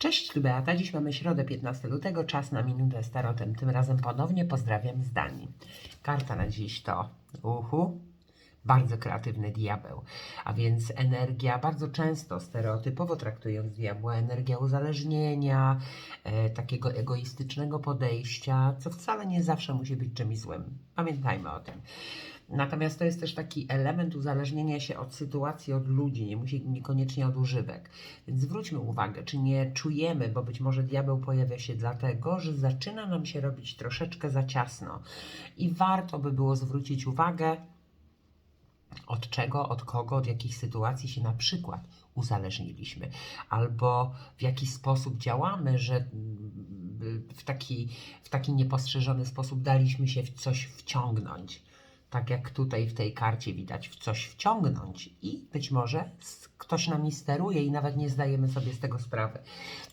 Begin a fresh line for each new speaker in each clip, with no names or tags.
Cześć, tu Beata. Dziś mamy środę 15 lutego, czas na minutę z tarotem. Tym razem ponownie pozdrawiam z Danii. Karta na dziś to uhu, bardzo kreatywny diabeł, a więc energia, bardzo często stereotypowo traktując diabła, energia uzależnienia, e, takiego egoistycznego podejścia, co wcale nie zawsze musi być czymś złym. Pamiętajmy o tym. Natomiast to jest też taki element uzależnienia się od sytuacji, od ludzi, nie musi niekoniecznie od używek. Więc zwróćmy uwagę, czy nie czujemy, bo być może diabeł pojawia się dlatego, że zaczyna nam się robić troszeczkę za ciasno. I warto by było zwrócić uwagę, od czego, od kogo, od jakich sytuacji się na przykład uzależniliśmy, albo w jaki sposób działamy, że mm, w taki, w taki niepostrzeżony sposób daliśmy się w coś wciągnąć. Tak jak tutaj w tej karcie widać, w coś wciągnąć i być może ktoś nami steruje i nawet nie zdajemy sobie z tego sprawy.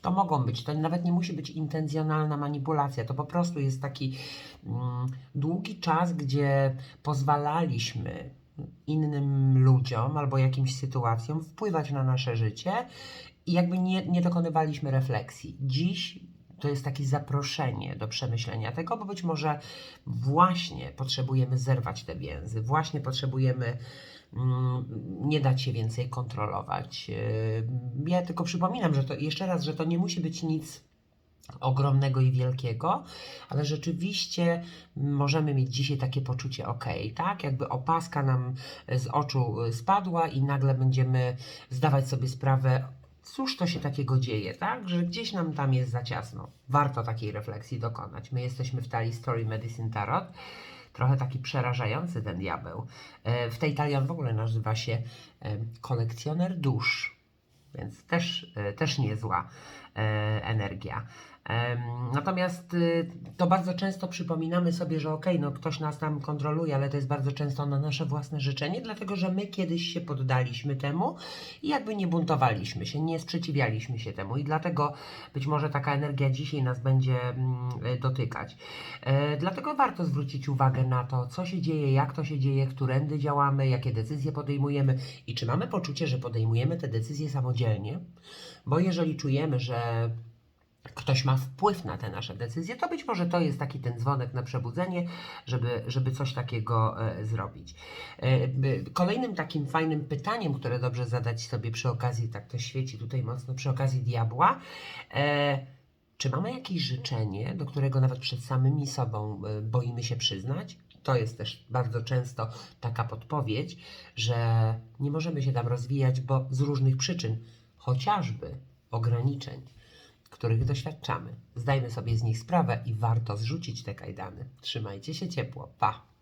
To mogą być, to nawet nie musi być intencjonalna manipulacja, to po prostu jest taki mm, długi czas, gdzie pozwalaliśmy innym ludziom albo jakimś sytuacjom wpływać na nasze życie i jakby nie, nie dokonywaliśmy refleksji. Dziś to jest takie zaproszenie do przemyślenia tego, bo być może właśnie potrzebujemy zerwać te więzy, właśnie potrzebujemy mm, nie dać się więcej kontrolować. Yy, Ja tylko przypominam, że to jeszcze raz, że to nie musi być nic ogromnego i wielkiego, ale rzeczywiście możemy mieć dzisiaj takie poczucie ok, tak? Jakby opaska nam z oczu spadła i nagle będziemy zdawać sobie sprawę, cóż to się takiego dzieje, tak? Że gdzieś nam tam jest za ciasno. Warto takiej refleksji dokonać. My jesteśmy w talii Story Medicine Tarot. Trochę taki przerażający ten diabeł. E, W tej talii on w ogóle nazywa się e, kolekcjoner dusz więc też, e, też niezła energia. Natomiast y, to bardzo często przypominamy sobie, że okej, no ktoś nas tam kontroluje, ale to jest bardzo często na nasze własne życzenie, dlatego że my kiedyś się poddaliśmy temu i jakby nie buntowaliśmy się, nie sprzeciwialiśmy się temu i dlatego być może taka energia dzisiaj nas będzie mm, y, dotykać. E, Dlatego warto zwrócić uwagę na to, co się dzieje, jak to się dzieje, którędy działamy, jakie decyzje podejmujemy i czy mamy poczucie, że podejmujemy te decyzje samodzielnie, bo jeżeli czujemy, że ktoś ma wpływ na te nasze decyzje, to być może to jest taki ten dzwonek na przebudzenie, żeby, żeby coś takiego e, zrobić. E, kolejnym takim fajnym pytaniem, które dobrze zadać sobie przy okazji, tak to świeci tutaj mocno, przy okazji diabła, e, czy mamy jakieś życzenie, do którego nawet przed samymi sobą boimy się przyznać? To jest też bardzo często taka podpowiedź, że nie możemy się tam rozwijać, bo z różnych przyczyn, chociażby ograniczeń, których doświadczamy. Zdajmy sobie z nich sprawę i warto zrzucić te kajdany. Trzymajcie się ciepło. Pa!